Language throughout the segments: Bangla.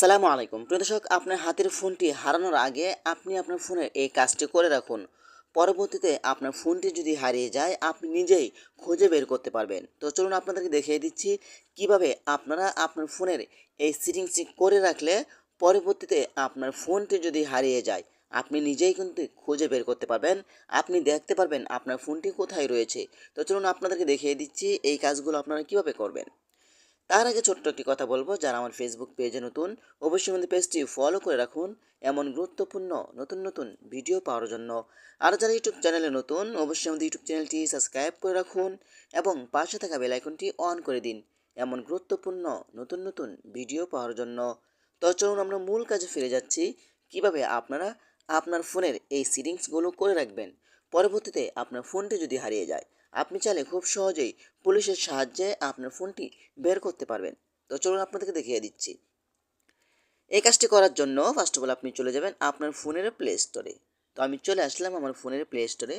আসসালামু আলাইকুম। প্রিয় দর্শক, আপনার হাতের ফোনটি হারানোর আগে আপনি আপনার ফোনের এই কাজটি করে রাখুন। পরবর্তীতে আপনার ফোনটি যদি হারিয়ে যায়, আপনি নিজেই খুঁজে বের করতে পারবেন। তো চলুন আপনাদেরকে দেখিয়ে দিচ্ছি কীভাবে আপনারা আপনার ফোনের এই সেটিংসটি করে রাখলে পরবর্তীতে আপনার ফোনটি যদি হারিয়ে যায়, আপনি নিজেই কিন্তু খুঁজে বের করতে পারবেন। আপনি দেখতে পারবেন আপনার ফোনটি কোথায় রয়েছে। তো চলুন আপনাদেরকে দেখিয়ে দিচ্ছি এই কাজগুলো আপনারা কীভাবে করবেন। তার আগে ছোট্ট একটি কথা বলব, যারা আমার ফেসবুক পেজে নতুন, অবশ্যই আমাদের পেজটি ফলো করে রাখুন এমন গুরুত্বপূর্ণ নতুন নতুন ভিডিও পাওয়ার জন্য। আর যারা ইউটিউব চ্যানেলে নতুন, অবশ্যই আমাদের ইউটিউব চ্যানেলটি সাবস্ক্রাইব করে রাখুন এবং পাশে থাকা বেল আইকনটি অন করে দিন এমন গুরুত্বপূর্ণ নতুন নতুন ভিডিও পাওয়ার জন্য। তো চলুন আমরা মূল কাজে ফিরে যাচ্ছি, কীভাবে আপনারা আপনার ফোনের এই সেটিংসগুলো করে রাখবেন। পরবর্তীতে আপনার ফোনটি যদি হারিয়ে যায় আপনি চাইলে খুব সহজেই পুলিশের সাহায্যে আপনার ফোনটি বের করতে পারবেন। তো চলুন আপনাদেরকে দেখিয়ে দিচ্ছি। এই কাজটি করার জন্য ফার্স্ট অফ অল আপনি চলে যাবেন আপনার ফোনের প্লে স্টোরে তো আমি চলে আসলাম আমার ফোনের প্লে স্টোরে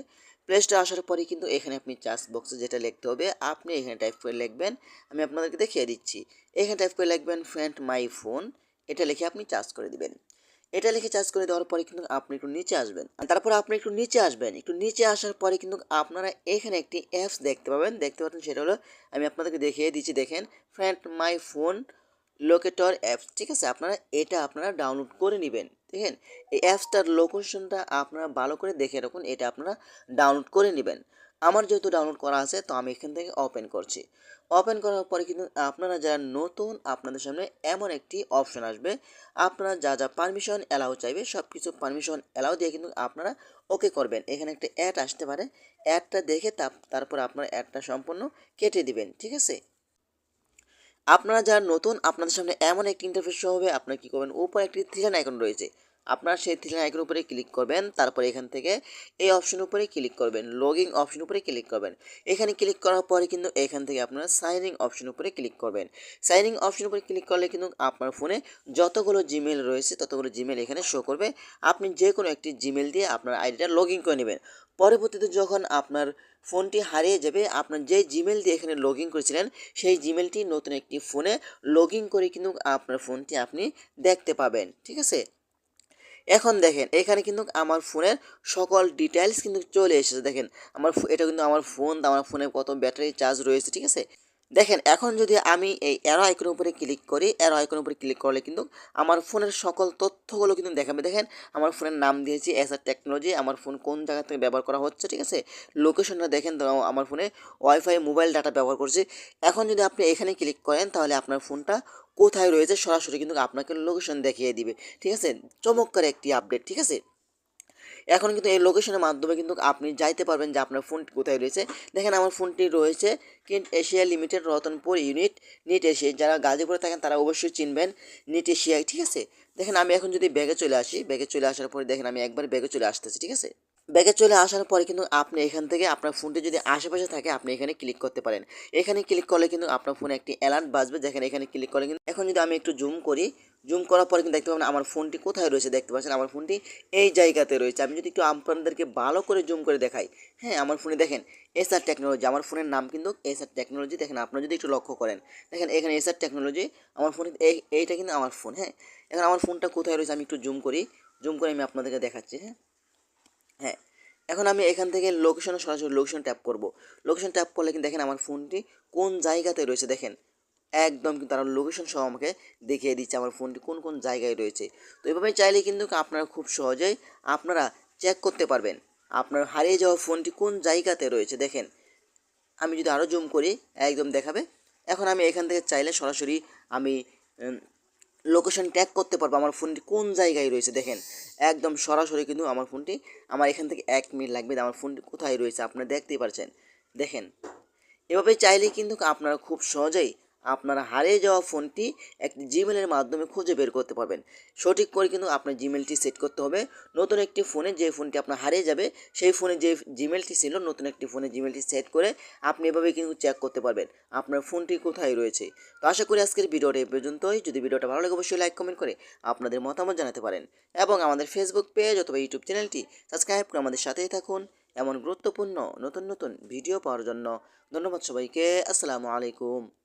প্লে স্টোরে আসার পরে কিন্তু এখানে আপনি চার্জ বক্সে যেটা লিখতে হবে, আপনি এখানে টাইপ করে লিখবেন। আমি আপনাদেরকে দেখিয়ে দিচ্ছি। এখানে টাইপ করে লিখবেন ফ্রেন্ড মাই ফোন এটা লিখে আপনি চার্জ করে দিবেন। এটা লিখে চার্জ করে দেওয়ার পরে কিন্তু আপনি একটু নিচে আসবেন। তারপর আপনি একটু নিচে আসবেন। একটু নিচে আসার পরে কিন্তু আপনারা এখানে একটি অ্যাপস দেখতে পাবেন। দেখতে পাচ্ছেন সেটা হলো, আমি আপনাদেরকে দেখিয়ে দিচ্ছি, দেখেন friend my phone locator apps ঠিক আছে? আপনারা এটা আপনারা ডাউনলোড করে নেবেন। দেখেন, এই অ্যাপসটার লোকেশনটা আপনারা ভালো করে দেখে রাখুন। এটা আপনারা ডাউনলোড করে নেবেন। আমার যেহেতু ডাউনলোড করা আছে, তো আমি এখান থেকে ওপেন করছি। ওপেন করার পরে কিন্তু আপনারা যারা নতুন, আপনাদের সামনে এমন একটি অপশন আসবে। আপনারা যা যা পারমিশন অ্যালাউ চাইবে সব কিছু পারমিশন অ্যালাউ দিয়ে কিন্তু আপনারা ওকে করবেন। এখানে একটা অ্যাড আসতে পারে। অ্যাডটা দেখে তারপর আপনার অ্যাডটা সম্পূর্ণ কেটে দিবেন, ঠিক আছে? আপনারা যারা নতুন, আপনাদের সামনে এমন একটি ইন্টারফেস হবে, আপনারা কী করবেন? উপরে একটি থ্রিলাইন আইকন রয়েছে। আপনারা সেই থ্রিলাইন আইকন উপরে ক্লিক করবেন, তারপর এখান থেকে এই অপশন উপরে ক্লিক করবেন লগিং অপশন উপরে ক্লিক করবেন। এখানে ক্লিক করার পরে কিন্তু এখান থেকে আপনারা সাইনিং অপশন উপরে ক্লিক করবেন। সাইনিং অপশন উপরে ক্লিক করলে কিন্তু আপনার ফোনে যতগুলো জিমেল রয়েছে, ততগুলো জিমেল এখানে শো করবে। আপনি যে কোনো একটি জিমেল দিয়ে আপনার আইডিটা লগ করে নেবেন। পরবর্তীতে যখন আপনার ফোনটি হারিয়ে যাবে, আপনার যে জিমেল দিয়ে এখানে লগ ইন করেছিলেন, সেই জিমেলটি নতুন একটি ফোনে লগ ইন করে কিন্তু আপনার ফোনটি আপনি দেখতে পাবেন, ঠিক আছে? এখন দেখেন, এখানে কিন্তু আমার ফোনের সকল ডিটেলস কিন্তু চলে এসেছে। দেখেন, আমার এটা কিন্তু আমার ফোন আমার ফোনে কত ব্যাটারি চার্জ রয়েছে, ঠিক আছে? দেখেন, এখন যদি আমি এই অ্যারো আইকনের উপরে ক্লিক করি অ্যারো আইকনের উপরে ক্লিক করলে কিন্তু আমার ফোনের সকল তথ্যগুলো কিন্তু দেখাবে দেখেন আমার ফোনের নাম দিয়েছি আর টেকনোলজি আমার ফোন কোন জায়গা থেকে ব্যবহার করা হচ্ছে, ঠিক আছে? লোকেশনটা দেখেন আমার ফোনে ওয়াইফাই মোবাইল ডাটা ব্যবহার করছি। এখন যদি আপনি এখানে ক্লিক করেন, তাহলে আপনার ফোনটা কোথায় রয়েছে সরাসরি কিন্তু আপনাকে লোকেশন দেখিয়ে দিবে, ঠিক আছে? চমৎকার একটি আপডেট ঠিক আছে? এখন কিন্তু এই লোকেশনের মাধ্যমে কিন্তু আপনি যাইতে পারবেন যে আপনার ফোনটি কোথায় রয়েছে। দেখেন আমার ফোনটি রয়েছে Knit Asia Limited Ratanpur unit Knit Asia যারা গাজীপুরে থাকেন তারা অবশ্যই চিনবেন নিট এশিয়া ঠিক আছে? দেখেন আমি এখন যদি ব্যাগে চলে আসি, ব্যাগে চলে আসার পরে দেখেন আমি একবার ব্যাগে চলে আসতেছি, ঠিক আছে? ব্যাগে চলে আসার পরে কিন্তু আপনি এখান থেকে আপনার ফোনটি যদি আশেপাশে থাকে আপনি এখানে ক্লিক করতে পারেন। এখানে ক্লিক করলে কিন্তু আপনার ফোনে একটি অ্যালার্ট বাজবে। দেখেন এখানে ক্লিক করলে কিন্তু এখন যদি আমি একটু জুম করি জুম করার পরে কিন্তু দেখতে পাবেন আমার ফোনটি কোথায় রয়েছে দেখতে পাচ্ছেন, আমার ফোনটি এই জায়গাতে রয়েছে। আমি যদি একটু আপনাদেরকে ভালো করে জুম করে দেখাই। হ্যাঁ আমার ফোনে দেখেন এসআর টেকনোলজি, আমার ফোনের নাম কিন্তু এসআর টেকনোলজি। দেখেন আপনারা যদি একটু লক্ষ্য করেন, দেখেন এখানে এসআর টেকনোলজি, আমার ফোনে এইটা কিন্তু আমার ফোন হ্যাঁ। এখন আমার ফোনটা কোথায় রয়েছে আমি একটু জুম করি, জুম করে আমি আপনাদেরকে দেখাচ্ছি হ্যাঁ। হ্যাঁ এখন আমি এখান থেকে লোকেশনে সরাসরি লোকেশন ট্যাপ করব। লোকেশন ট্যাপ করলে কিন্তু দেখেন আমার ফোনটি কোন জায়গাতে রয়েছে, দেখেন। একদম কিন্তু তারা লোকেশন সহ আমাকে দেখিয়ে দিচ্ছে আমার ফোনটি কোন কোন জায়গায় রয়েছে। তো এভাবে চাইলে কিন্তু আপনারা খুব সহজেই আপনারা চেক করতে পারবেন। আপনার হারিয়ে যাওয়া ফোনটি কোন জায়গাতে রয়েছে দেখেন। আমি যদি আরও জুম করি, একদম দেখাবে। এখন আমি এখান থেকে চাইলে সরাসরি আমি লোকেশন ট্যাগ করতে পারব আমার ফোনটি কোন জায়গায় রয়েছে দেখেন। একদম সরাসরি কিন্তু আমার ফোনটি আমার এখান থেকে এক মিনিট লাগবে আমার ফোনটি কোথায় রয়েছে, আপনারা দেখতেই পারছেন। দেখেন। এভাবে চাইলে কিন্তু আপনারা খুব সহজেই আপনারা হারিয়ে যাওয়া ফোনটি একটি জিমেলের মাধ্যমে খুঁজে বের করতে পারবেন। সঠিক করে কিন্তু আপনার জিমেলটি সেট করতে হবে। নতুন একটি ফোনে যে ফোনটি আপনার হারিয়ে যাবে, সেই ফোনে যে জিমেলটি ছিল, নতুন একটি ফোনে জিমেলটি সেট করে আপনি এভাবে কিন্তু চেক করতে পারবেন আপনার ফোনটি কোথায় রয়েছে। তো আশা করি আজকের ভিডিওটা এ পর্যন্তই। যদি ভিডিওটা ভালো লাগে, অবশ্যই লাইক কমেন্ট করে আপনাদের মতামত জানাতে পারেন এবং আমাদের ফেসবুক পেজ অথবা ইউটিউব চ্যানেলটি সাবস্ক্রাইব করে আমাদের সাথেই থাকুন এমন গুরুত্বপূর্ণ নতুন নতুন ভিডিও পাওয়ার জন্য। ধন্যবাদ সবাইকে। আসসালামু আলাইকুম।